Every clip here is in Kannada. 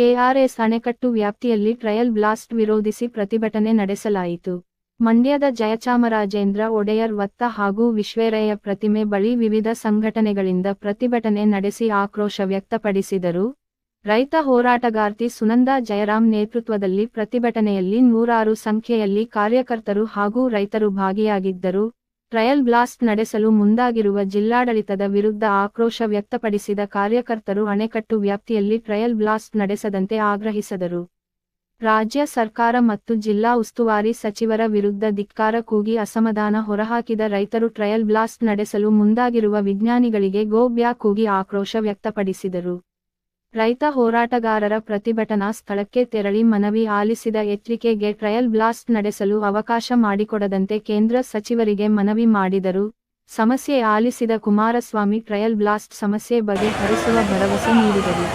ಕೆಆರ್ಎಸ್ ಅಣೆಕಟ್ಟು ವ್ಯಾಪ್ತಿಯಲ್ಲಿ ಟ್ರಯಲ್ ಬ್ಲಾಸ್ಟ್ ವಿರೋಧಿಸಿ ಪ್ರತಿಭಟನೆ ನಡೆಸಲಾಯಿತು. ಮಂಡ್ಯದ ಜಯಚಾಮರಾಜೇಂದ್ರ ಒಡೆಯರ್ ವತ್ತ ಹಾಗೂ ವಿಶ್ವೇರಯ್ಯ ಪ್ರತಿಮೆ ಬಳಿ ವಿವಿಧ ಸಂಘಟನೆಗಳಿಂದ ಪ್ರತಿಭಟನೆ ನಡೆಸಿ ಆಕ್ರೋಶ ವ್ಯಕ್ತಪಡಿಸಿದರು. ರೈತ ಹೋರಾಟಗಾರ್ತಿ ಸುನಂದಾ ಜಯರಾಮ್ ನೇತೃತ್ವದಲ್ಲಿ ಪ್ರತಿಭಟನೆಯಲ್ಲಿ ನೂರಾರು ಸಂಖ್ಯೆಯಲ್ಲಿ ಕಾರ್ಯಕರ್ತರು ಹಾಗೂ ರೈತರು ಭಾಗಿಯಾಗಿದ್ದರು. ಟ್ರಯಲ್ ಬ್ಲಾಸ್ಟ್ ನಡೆಸಲು ಮುಂದಾಗಿರುವ ಜಿಲ್ಲಾಡಳಿತದ ವಿರುದ್ಧ ಆಕ್ರೋಶ ವ್ಯಕ್ತಪಡಿಸಿದ ಕಾರ್ಯಕರ್ತರು ಅಣೆಕಟ್ಟು ವ್ಯಾಪ್ತಿಯಲ್ಲಿ ಟ್ರಯಲ್ ಬ್ಲಾಸ್ಟ್ ನಡೆಸದಂತೆ ಆಗ್ರಹಿಸಿದರು. ರಾಜ್ಯ ಸರ್ಕಾರ ಮತ್ತು ಜಿಲ್ಲಾ ಉಸ್ತುವಾರಿ ಸಚಿವರ ವಿರುದ್ಧ ಧಿಕ್ಕಾರ ಕೂಗಿ ಅಸಮಾಧಾನ ಹೊರಹಾಕಿದ ರೈತರು ಟ್ರಯಲ್ ಬ್ಲಾಸ್ಟ್ ನಡೆಸಲು ಮುಂದಾಗಿರುವ ವಿಜ್ಞಾನಿಗಳಿಗೆ ಗೋಬ್ಯಾ ಕೂಗಿ ಆಕ್ರೋಶ ವ್ಯಕ್ತಪಡಿಸಿದರು. ರೈತ ಹೋರಾಟಗಾರರ ಪ್ರತಿಭಟನಾ ಸ್ಥಳಕ್ಕೆ ತೆರಳಿ ಮನವಿ ಆಲಿಸಿದ ಎಚ್ಚರಿಕೆಗೆ ಟ್ರಯಲ್ ಬ್ಲಾಸ್ಟ್ ನಡೆಸಲು ಅವಕಾಶ ಮಾಡಿಕೊಡದಂತೆ ಕೇಂದ್ರ ಸಚಿವರಿಗೆ ಮನವಿ ಮಾಡಿದರು. ಸಮಸ್ಯೆ ಆಲಿಸಿದ ಕುಮಾರಸ್ವಾಮಿ ಟ್ರಯಲ್ ಬ್ಲಾಸ್ಟ್ ಸಮಸ್ಯೆ ಬಗೆಹರಿಸುವ ಭರವಸೆ ನೀಡಿದರು.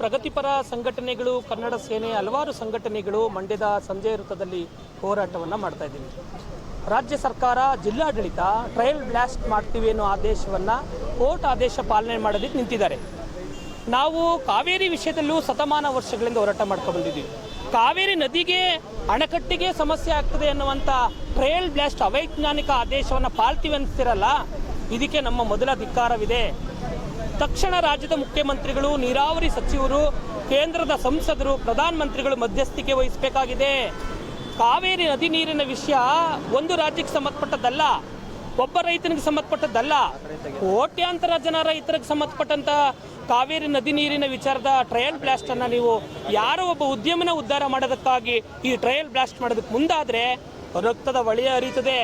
ಪ್ರಗತಿಪರ ಸಂಘಟನೆಗಳು, ಕನ್ನಡ ಸೇನೆ ಹಲವಾರು ಸಂಘಟನೆಗಳು ಮಂಡ್ಯದ ಸಂಜೆ ವೃತ್ತದಲ್ಲಿ ಹೋರಾಟವನ್ನು ಮಾಡ್ತಾ ಇದ್ದೀವಿ. ರಾಜ್ಯ ಸರ್ಕಾರ, ಜಿಲ್ಲಾಡಳಿತ ಟ್ರಯಲ್ ಬ್ಲಾಸ್ಟ್ ಮಾಡ್ತೀವಿ ಅನ್ನೋ ಆದೇಶವನ್ನು ಕೋರ್ಟ್ ಆದೇಶ ಪಾಲನೆ ಮಾಡೋದಕ್ಕೆ ನಿಂತಿದ್ದಾರೆ. ನಾವು ಕಾವೇರಿ ವಿಷಯದಲ್ಲೂ ಶತಮಾನ ವರ್ಷಗಳಿಂದ ಹೋರಾಟ ಬಂದಿದ್ದೀವಿ. ಕಾವೇರಿ ನದಿಗೆ ಅಣೆಕಟ್ಟಿಗೆ ಸಮಸ್ಯೆ ಆಗ್ತದೆ ಅನ್ನುವಂಥ ಟ್ರಯಲ್ ಬ್ಲಾಸ್ಟ್ ಅವೈಜ್ಞಾನಿಕ ಆದೇಶವನ್ನು ಪಾಲ್ತೀವಿ ಅನಿಸ್ತಿರಲ್ಲ, ಇದಕ್ಕೆ ನಮ್ಮ ಮೊದಲ ಧಿಕ್ಕಾರವಿದೆ. ತಕ್ಷಣ ರಾಜ್ಯದ ಮುಖ್ಯಮಂತ್ರಿಗಳು, ನೀರಾವರಿ ಸಚಿವರು, ಕೇಂದ್ರದ ಸಂಸದರು ಪ್ರಧಾನಮಂತ್ರಿಗಳು ಮಧ್ಯಸ್ಥಿಕೆ ವಹಿಸಬೇಕಾಗಿದೆ. ಕಾವೇರಿ ನದಿ ನೀರಿನ ವಿಷಯ ಒಂದು ರಾಜ್ಯಕ್ಕೆ ಸಂಬಂಧಪಟ್ಟದ್ದಲ್ಲ, ಒಬ್ಬ ರೈತನಿಗೆ ಸಂಬಂಧಪಟ್ಟದ್ದಲ್ಲ, ಕೋಟ್ಯಾಂತರ ಜನ ರೈತರಿಗೆ ಸಂಬಂಧಪಟ್ಟಂತ ಕಾವೇರಿ ನದಿ ನೀರಿನ ವಿಚಾರದ ಟ್ರಯಲ್ ಬ್ಲಾಸ್ಟ್ ಅನ್ನ ನೀವು ಯಾರೋ ಒಬ್ಬ ಉದ್ಯಮನ ಉದ್ಧಾರ ಮಾಡೋದಕ್ಕಾಗಿ ಈ ಟ್ರಯಲ್ ಬ್ಲಾಸ್ಟ್ ಮಾಡೋದಕ್ಕೆ ಮುಂದಾದ್ರೆ ರಕ್ತದ ಒಳೆಯ ಹರಿತದೆ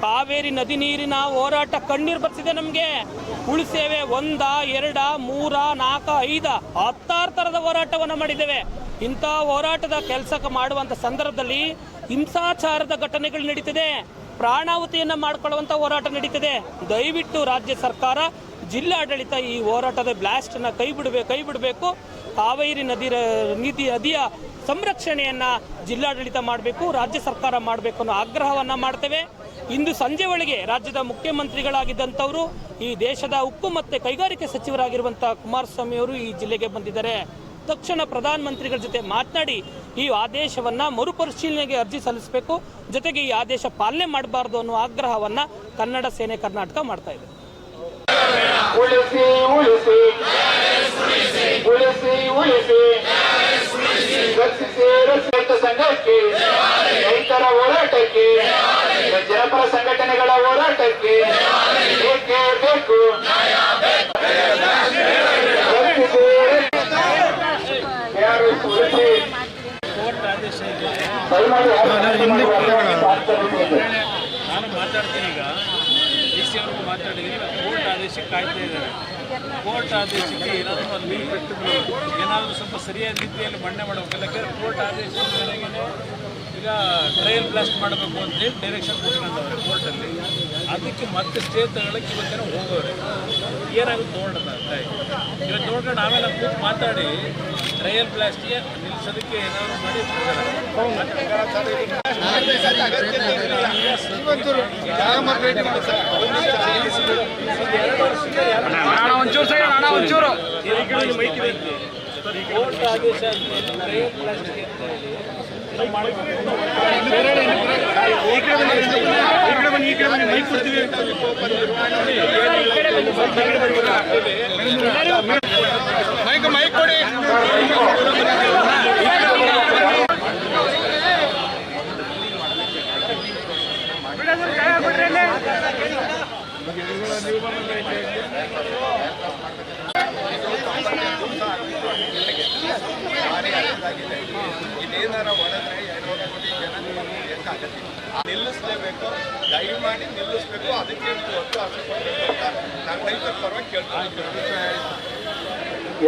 ಕಾವೇರಿ ನದಿ ನೀರಿನ ಹೋರಾಟ ಕಣ್ಣೀರು ಬರ್ತಿದೆ ನಮಗೆ. ಉಳಿಸೇವೆ ಒಂದ, ಎರಡ, ಮೂರ ನಾಲ್ಕ ಐದ, ಹತ್ತಾರು ಥರದ ಹೋರಾಟವನ್ನು ಮಾಡಿದ್ದೇವೆ. ಇಂಥ ಹೋರಾಟದ ಕೆಲಸ ಮಾಡುವಂಥ ಸಂದರ್ಭದಲ್ಲಿ ಹಿಂಸಾಚಾರದ ಘಟನೆಗಳು ನಡೀತಿದೆ. ಪ್ರಾಣಾಹುತಿಯನ್ನ ಮಾಡಿಕೊಳ್ಳುವಂಥ ಹೋರಾಟ ನಡೀತಿದೆ. ದಯವಿಟ್ಟು ರಾಜ್ಯ ಸರ್ಕಾರ ಜಿಲ್ಲಾಡಳಿತ ಈ ಹೋರಾಟದ ಬ್ಲಾಸ್ಟನ್ನು ಕೈ ಬಿಡಬೇಕು ಕೈ ಬಿಡಬೇಕು. ಕಾವೇರಿ ನದಿ ನೀತಿ ನದಿಯ ಸಂರಕ್ಷಣೆಯನ್ನು ಜಿಲ್ಲಾಡಳಿತ ಮಾಡಬೇಕು, ರಾಜ್ಯ ಸರ್ಕಾರ ಮಾಡಬೇಕು ಅನ್ನೋ ಆಗ್ರಹವನ್ನು ಮಾಡ್ತೇವೆ. ಇಂದು ಸಂಜೆ ಒಳಗೆ ರಾಜ್ಯದ ಮುಖ್ಯಮಂತ್ರಿಗಳಾಗಿದ್ದಂಥವರು, ಈ ದೇಶದ ಉಕ್ಕು ಮತ್ತು ಕೈಗಾರಿಕೆ ಸಚಿವರಾಗಿರುವಂಥ ಕುಮಾರಸ್ವಾಮಿ ಅವರು ಈ ಜಿಲ್ಲೆಗೆ ಬಂದಿದ್ದಾರೆ. ತಕ್ಷಣ ಪ್ರಧಾನಮಂತ್ರಿಗಳ ಜೊತೆ ಮಾತನಾಡಿ ಈ ಆದೇಶವನ್ನು ಮರುಪರಿಶೀಲನೆಗೆ ಅರ್ಜಿ ಸಲ್ಲಿಸಬೇಕು, ಜೊತೆಗೆ ಈ ಆದೇಶ ಪಾಲನೆ ಮಾಡಬಾರ್ದು ಅನ್ನೋ ಆಗ್ರಹವನ್ನು ಕನ್ನಡ ಸೇನೆ ಕರ್ನಾಟಕ ಮಾಡ್ತಾ ಉಳಿಸಿ ಉಳಿಸಿ ಉಳಿಸಿ ಉಳಿಸಿ ರಕ್ಷಿಸಿ ರಕ್ಷಿತ ಸಂಘಕ್ಕೆ ರೈತರ ಹೋರಾಟಕ್ಕೆ ಜನಪರ ಸಂಘಟನೆಗಳ ಹೋರಾಟಕ್ಕೆ ಬೇಕೇ ಬೇಕು ರಕ್ಷಿಸಿ ಯಾರು ಉಳಿಸಿ ದಯಮಾಡಿ ನಾನು ಮಾತಾಡ್ತೀನಿ ಈಗ ಡಿ ಸಿ ಅವ್ರಿಗೂ ಮಾತಾಡಿದ್ದೀನಿ ಕೋರ್ಟ್ ಆದೇಶಕ್ಕೆ ಕಾಯ್ತಾ ಇದ್ದಾರೆ. ಕೋರ್ಟ್ ಆದೇಶಕ್ಕೆ ಏನಾದರೂ ಒಂದು ಏನಾದರೂ ಸ್ವಲ್ಪ ಸರಿಯಾದ ರೀತಿಯಲ್ಲಿ ಮಣ್ಣೆ ಮಾಡಬೇಕು. ಯಾಕಂದರೆ ಕೋರ್ಟ್ ಆದೇಶದ ಮೇರೆಗೆ ಈಗ ಟ್ರಯಲ್ ಬ್ಲಾಸ್ಟ್ ಮಾಡಬೇಕು ಅಂತೇಳಿ ಡೈರೆಕ್ಷನ್ ಕೊಟ್ಕೊಂಡವ್ರೆ ಕೋರ್ಟಲ್ಲಿ. ಅದಕ್ಕೆ ಮತ್ತೆ ಸ್ಟೇ ತಗೊಳ್ಳೋಕೆ ಇವತ್ತೇನೋ ಹೋಗೋರೆ. ಏನಾಗುತ್ತೆ ನೋಡೋಣ ಇವತ್ತು ನೋಡ್ಕೊಂಡು ಆಮೇಲೆ ಕೂತು ಮಾತಾಡಿ ಟ್ರಯಲ್ ಬ್ಲಾಸ್ಟ್ಗೆ ನಿಲ್ಲಿಸೋದಕ್ಕೆ ಏನಾದರೂ ಮಾಡಿ ಒಂಚೂರು ಕೋರ್ಟ್ ಆದೇಶ ಆದ್ಮೇಲೆ ಟ್ರಯಲ್ ಮಾಡಿ ನಿಲ್ಲಿಸ್ಬೇಕು, ಅದಕ್ಕೆ ಅದ್ರ ನಾನು ರೈತರ ಕೇಳ್ತೀನಿ.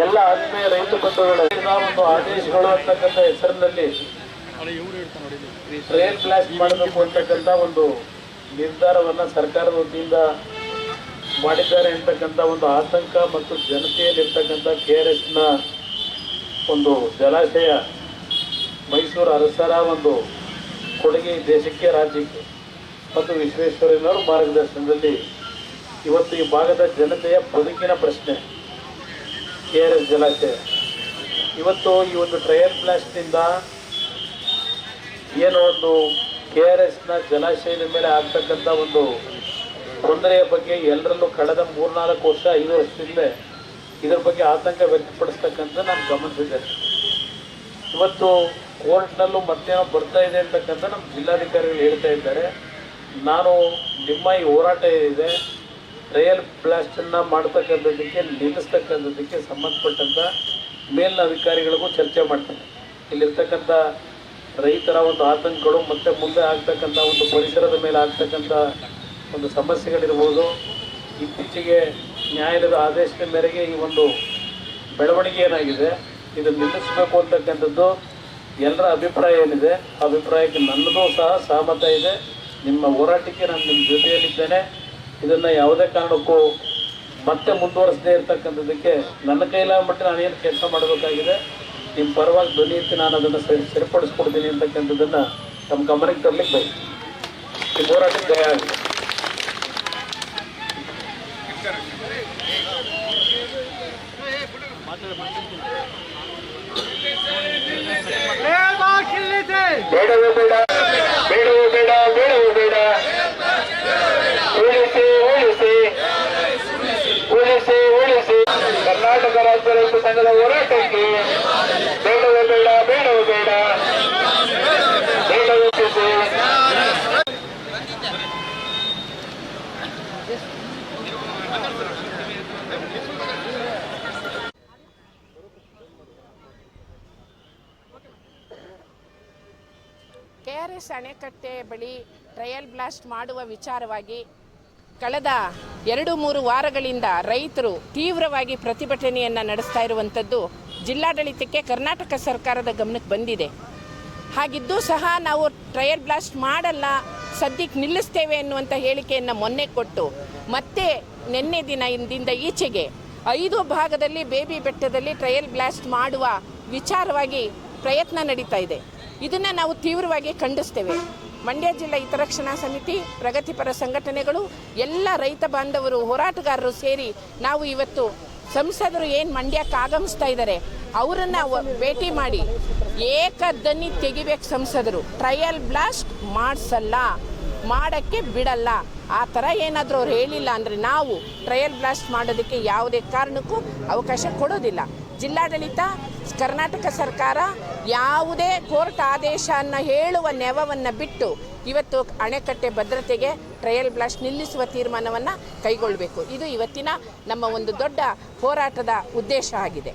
ಎಲ್ಲ ಆತ್ಮೀಯ ರೈತ ಬಂಧುಗಳ ಒಂದು ಆದೇಶಗಳು ಅಂತಕ್ಕಂಥ ಹೆಸರಿನಲ್ಲಿ ಟ್ರೇನ್ ಬ್ಲಾಸ್ಟ್ ಮಾಡಬೇಕು ಅಂತಕ್ಕಂಥ ಒಂದು ನಿರ್ಧಾರವನ್ನ ಸರ್ಕಾರದ ವತಿಯಿಂದ ಮಾಡಿದ್ದಾರೆ ಅಂತಕ್ಕಂಥ ಒಂದು ಆತಂಕ ಮತ್ತು ಜನತೆಯಲ್ಲಿರ್ತಕ್ಕಂಥ ಕೆ ಆರ್ ಎಸ್ನ ಒಂದು ಜಲಾಶಯ, ಮೈಸೂರು ಅರಸರ ಒಂದು ಕೊಡುಗೆ ದೇಶಕ್ಕೆ, ರಾಜ್ಯಕ್ಕೆ ಮತ್ತು ವಿಶ್ವೇಶ್ವರಯ್ಯನವರು ಮಾರ್ಗದರ್ಶನದಲ್ಲಿ ಇವತ್ತು ಈ ಭಾಗದ ಜನತೆಯ ಬದುಕಿನ ಪ್ರಶ್ನೆ ಕೆ ಆರ್ ಎಸ್ ಜಲಾಶಯ. ಇವತ್ತು ಈ ಒಂದು ಟ್ರಯಲ್ ಬ್ಲಾಸ್ಟ್ನಿಂದ ಏನು ಒಂದು ಕೆ ಆರ್ ಎಸ್ನ ಜಲಾಶಯದ ಮೇಲೆ ಆಗ್ತಕ್ಕಂಥ ಒಂದು ತೊಂದರೆಯ ಬಗ್ಗೆ ಎಲ್ಲರಲ್ಲೂ ಕಳೆದ ಮೂರ್ನಾಲ್ಕು ವರ್ಷ, ಐದು ವರ್ಷದಿಂದ ಇದ್ರ ಬಗ್ಗೆ ಆತಂಕ ವ್ಯಕ್ತಪಡಿಸ್ತಕ್ಕಂಥ ನಾನು ಗಮನಿಸಿದ್ದೇನೆ ಇವತ್ತು ಕೋರ್ಟ್ನಲ್ಲೂ ಮತ್ತೇನೋ ಬರ್ತಾ ಇದೆ ಅಂತಕ್ಕಂಥ ನಮ್ಮ ಜಿಲ್ಲಾಧಿಕಾರಿಗಳು ಹೇಳ್ತಾ ಇದ್ದಾರೆ. ನಾನು ನಿಮ್ಮ ಈ ಹೋರಾಟ ಏನಿದೆ, ರಯಲ್ ಬ್ಲಾಸ್ಟನ್ನು ಮಾಡ್ತಕ್ಕಂಥದ್ದಕ್ಕೆ, ನಿಲ್ಲಿಸ್ತಕ್ಕಂಥದ್ದಕ್ಕೆ ಸಂಬಂಧಪಟ್ಟಂಥ ಮೇಲಿನ ಅಧಿಕಾರಿಗಳಿಗೂ ಚರ್ಚೆ ಮಾಡ್ತೇನೆ. ಇಲ್ಲಿರ್ತಕ್ಕಂಥ ರೈತರ ಒಂದು ಆತಂಕಗಳು, ಮತ್ತು ಮುಂದೆ ಆಗ್ತಕ್ಕಂಥ ಒಂದು ಪರಿಸರದ ಮೇಲೆ ಆಗ್ತಕ್ಕಂಥ ಒಂದು ಸಮಸ್ಯೆಗಳಿರ್ಬೋದು. ಇತ್ತೀಚೆಗೆ ನ್ಯಾಯಾಲಯದ ಆದೇಶದ ಮೇರೆಗೆ ಈ ಒಂದು ಬೆಳವಣಿಗೆ ಏನಾಗಿದೆ ಇದನ್ನು ನಿಲ್ಲಿಸಬೇಕು ಅಂತಕ್ಕಂಥದ್ದು ಎಲ್ಲರ ಅಭಿಪ್ರಾಯ ಏನಿದೆ? ಅಭಿಪ್ರಾಯಕ್ಕೆ ನನ್ನದು ಸಹ ಸಹಮತ ಇದೆ. ನಿಮ್ಮ ಹೋರಾಟಕ್ಕೆ ನಾನು ನಿಮ್ಮ ಜೊತೆಯಲ್ಲಿದ್ದೇನೆ. ಇದನ್ನು ಯಾವುದೇ ಕಾರಣಕ್ಕೂ ಮತ್ತೆ ಮುಂದುವರಿಸದೇ ಇರತಕ್ಕಂಥದ್ದಕ್ಕೆ ನನ್ನ ಕೈಲಾಗ್ಬಿಟ್ಟು ನಾನೇನು ಕೆಲಸ ಮಾಡಬೇಕಾಗಿದೆ, ನಿಮ್ಮ ಪರವಾಗಿ ಧ್ವನಿ ಎತ್ತಿ ನಾನು ಅದನ್ನು ಸರಿ ಸರಿಪಡಿಸ್ಕೊಡ್ತೀನಿ ಅಂತಕ್ಕಂಥದ್ದನ್ನು ತಮ್ಮ ಗಮನಕ್ಕೆ ತರಲಿಕ್ಕೆ ಬಯಸ್ತೀನಿ. ಈ ಹೋರಾಟಕ್ಕೆ ಜಯ ಆಗಿದೆ ಬೇಡವೇ ಬೇಡ ಬೇಡವೇ ಬೇಡ ಬೇಡವೇ ಬೇಡ ಉಳಿಸಿ ಉಳಿಸಿ ಉಳಿಸಿ ಉಳಿಸಿ ಕರ್ನಾಟಕ ರಾಜ್ಯ ಸಂಘದ ಹೋರಾಟಕ್ಕೆ ಬೇಡವೇ ಬೇಡ ಬೇಡವೇ ಬೇಡ ಕೆಆರ್ಎಸ್ ಅಣೆಕಟ್ಟೆ ಬಳಿ ಟ್ರಯಲ್ ಬ್ಲಾಸ್ಟ್ ಮಾಡುವ ವಿಚಾರವಾಗಿ ಕಳೆದ ಎರಡು ಮೂರು ವಾರಗಳಿಂದ ರೈತರು ತೀವ್ರವಾಗಿ ಪ್ರತಿಭಟನೆಯನ್ನು ನಡೆಸ್ತಾ ಇರುವಂಥದ್ದು ಜಿಲ್ಲಾಡಳಿತಕ್ಕೆ ಕರ್ನಾಟಕ ಸರ್ಕಾರದ ಗಮನಕ್ಕೆ ಬಂದಿದೆ. ಹಾಗಿದ್ದೂ ಸಹ ನಾವು ಟ್ರಯಲ್ ಬ್ಲಾಸ್ಟ್ ಮಾಡಲ್ಲ, ಸದ್ಯಕ್ಕೆ ನಿಲ್ಲಿಸ್ತೇವೆ ಎನ್ನುವಂಥ ಹೇಳಿಕೆಯನ್ನು ಮೊನ್ನೆ ಕೊಟ್ಟು ಮತ್ತೆ ನಿನ್ನೆ ದಿನ ಇಂದಿಂದ ಈಚೆಗೆ ಐದು ಭಾಗದಲ್ಲಿ ಬೇಬಿ ಬೆಟ್ಟದಲ್ಲಿ ಟ್ರಯಲ್ ಬ್ಲಾಸ್ಟ್ ಮಾಡುವ ವಿಚಾರವಾಗಿ ಪ್ರಯತ್ನ ನಡೀತಾ ಇದೆ. ಇದನ್ನು ನಾವು ತೀವ್ರವಾಗಿ ಖಂಡಿಸ್ತೇವೆ. ಮಂಡ್ಯ ಜಿಲ್ಲಾ ಹಿತರಕ್ಷಣಾ ಸಮಿತಿ, ಪ್ರಗತಿಪರ ಸಂಘಟನೆಗಳು, ಎಲ್ಲ ರೈತ ಬಾಂಧವರು, ಹೋರಾಟಗಾರರು ಸೇರಿ ನಾವು ಇವತ್ತು ಸಂಸದರು ಏನು ಮಂಡ್ಯಕ್ಕೆ ಆಗಮಿಸ್ತಾ ಇದ್ದಾರೆ, ಅವರನ್ನ ಭೇಟಿ ಮಾಡಿ ಏಕದನಿ ತೆಗಿಬೇಕು ಸಂಸದರು. ಟ್ರಯಲ್ ಬ್ಲಾಸ್ಟ್ ಮಾಡಿಸಲ್ಲ. ಮಾಡೋಕ್ಕೆ ಬಿಡಲ್ಲ. ಆ ಥರ ಏನಾದರೂ ಅವ್ರು ಹೇಳಿಲ್ಲ ಅಂದರೆ ನಾವು ಟ್ರಯಲ್ ಬ್ಲಾಸ್ಟ್ ಮಾಡೋದಕ್ಕೆ ಯಾವುದೇ ಕಾರಣಕ್ಕೂ ಅವಕಾಶ ಕೊಡೋದಿಲ್ಲ. ಜಿಲ್ಲಾಡಳಿತ, ಕರ್ನಾಟಕ ಸರ್ಕಾರ ಯಾವುದೇ ಕೋರ್ಟ್ ಆದೇಶವನ್ನು ಹೇಳುವ ನೆವವನ್ನು ಬಿಟ್ಟು ಇವತ್ತು ಅಣೆಕಟ್ಟೆ ಭದ್ರತೆಗೆ ಟ್ರಯಲ್ ಬ್ಲಾಸ್ಟ್ ನಿಲ್ಲಿಸುವ ತೀರ್ಮಾನವನ್ನು ಕೈಗೊಳ್ಳಬೇಕು ಇದು ಇವತ್ತಿನ ನಮ್ಮ ಒಂದು ದೊಡ್ಡ ಹೋರಾಟದ ಉದ್ದೇಶ ಆಗಿದೆ.